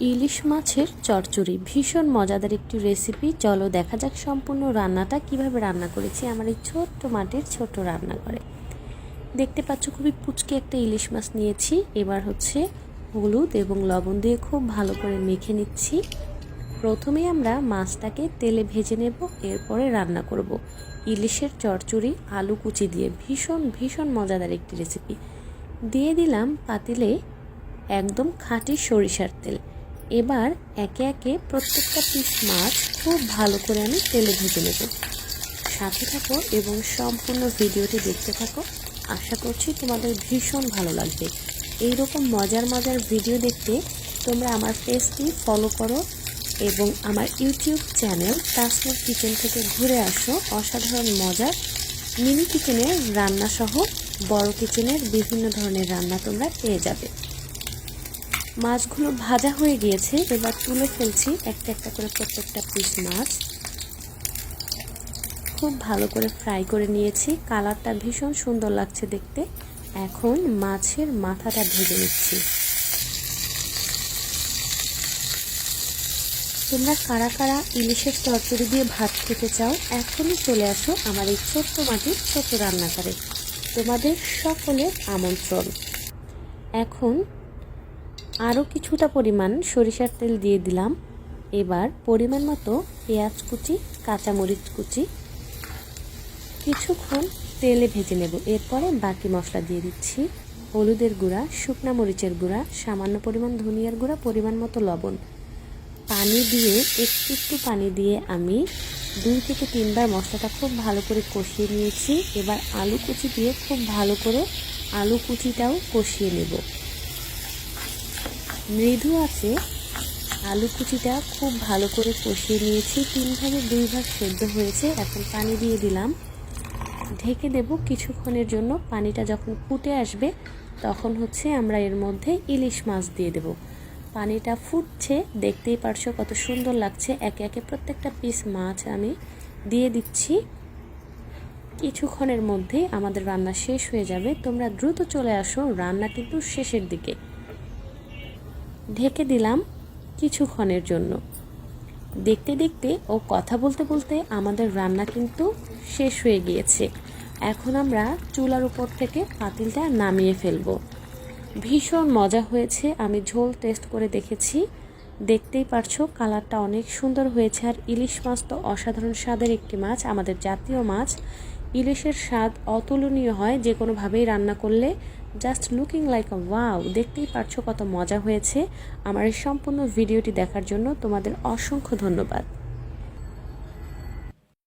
ইলিশ মাছের চচ্চড়ি। ভীষণ মজাদার একটি রেসিপি চলো দেখা যাক সম্পূর্ণ রান্নাটা কীভাবে রান্না করেছি আমার এই ছোট্ট মাটির ছোট্ট রান্নাঘরে। দেখতে পাচ্ছ খুবই পুচকে একটা ইলিশ মাছ নিয়েছি। এবার হচ্ছে হলুদ এবং লবণ দিয়ে খুব ভালো করে মেখে নিচ্ছি। প্রথমে আমরা মাছটাকে তেলে ভেজে নেব, এরপরে রান্না করব। ইলিশের চচ্চড়ি, আলু কুচি দিয়ে ভীষণ ভীষণ মজাদার একটি রেসিপি দিয়ে দিলাম পাতিলে একদম খাঁটি সরিষার তেল। এবার একে একে প্রত্যেকটা পিস মাছ খুব ভালো করে আমি তেলে ভেজে নেব। সাথে থাকো এবং সম্পূর্ণ ভিডিওটি দেখতে থাকো। আশা করছি তোমাদের ভীষণ ভালো লাগবে। এই রকম মজার মজার ভিডিও দেখতে তোমরা আমার পেজটি ফলো করো এবং আমার ইউটিউব চ্যানেল তাসনুর কিচেন থেকে ঘুরে আসো। অসাধারণ মজার মিনি কিচেনের রান্নাসহ বড় কিচেনের বিভিন্ন ধরনের রান্না তোমরা পেয়ে যাবে। মাছগুলো ভাজা হয়ে গিয়েছে, এবার তুলে ফেলছি একটা একটা করে প্রত্যেকটা পিস মাছ। খুব ভালো করে ফ্রাই করে নিয়েছি, কালারটা ভীষণ সুন্দর লাগছে দেখতে। এখন মাছের মাথাটা ভেজে নিচ্ছি। তোমরা কারা কারা ইলিশের তরকারি দিয়ে ভাত খেতে চাও, এখনই চলে আসো আমার এই ছোট্ট মাটির ছোট্ট রান্নাঘরে। তোমাদের সকলের আমন্ত্রণ। এখন আরও কিছুটা পরিমাণ সরিষার তেল দিয়ে দিলাম। এবার পরিমাণ মতো পেঁয়াজ কুচি, কাঁচামরিচ কুচি। কিছুক্ষণ তেলে ভেজে নেব। এরপরে বাকি মশলা দিয়ে দিচ্ছি হলুদের গুঁড়া, শুকনা মরিচের গুঁড়া, সামান্য পরিমাণ ধনিয়ার গুঁড়া, পরিমাণ মতো লবণ। পানি দিয়ে, একটু একটু পানি দিয়ে আমি দুই থেকে তিনবার মশলাটা খুব ভালো করে কষিয়ে নিয়েছি। এবার আলু কুচি দিয়ে খুব ভালো করে আলু কুচিটাও কষিয়ে নেব। মৃদু আছে। আলু কুচিটা খুব ভালো করে কষিয়ে নিয়েছি। তিন ভাগে দুই ভাগ সেদ্ধ হয়েছে। এখন পানি দিয়ে দিলাম। ঢেকে দেব কিছুক্ষণের জন্য। পানিটা যখন ফুটে আসবে, তখন হচ্ছে আমরা এর মধ্যে ইলিশ মাছ দিয়ে দেব। পানিটা ফুটছে। দেখতেই পারছ কত সুন্দর লাগছে। একে একে প্রত্যেকটা পিস মাছ আমি দিয়ে দিচ্ছি। কিছুক্ষণের মধ্যে আমাদের রান্না শেষ হয়ে যাবে। তোমরা দ্রুত চলে আসো রান্না কিন্তু শেষের দিকে। ঢেকে দিলাম কিছুক্ষণের জন্য। দেখতে দেখতে ও কথা বলতে বলতে আমাদের রান্না কিন্তু শেষ হয়ে গিয়েছে। এখন আমরা চুলার উপর থেকে পাতিলটা নামিয়ে ফেলব। ভীষণ মজা হয়েছে, আমি ঝোল টেস্ট করে দেখেছি। দেখতেই পারছ, কালারটা অনেক সুন্দর হয়েছে। আর ইলিশ মাছ তো অসাধারণ স্বাদের একটি মাছ, আমাদের জাতীয় মাছ। ইলিশের স্বাদ অতুলনীয় হয়, যে কোনোভাবেই রান্না করলে। Just looking like a wow দেখতেই পারছ কত মজা হয়েছে। আমার এই সম্পূর্ণ ভিডিওটি দেখার জন্য তোমাদের অসংখ্য ধন্যবাদ।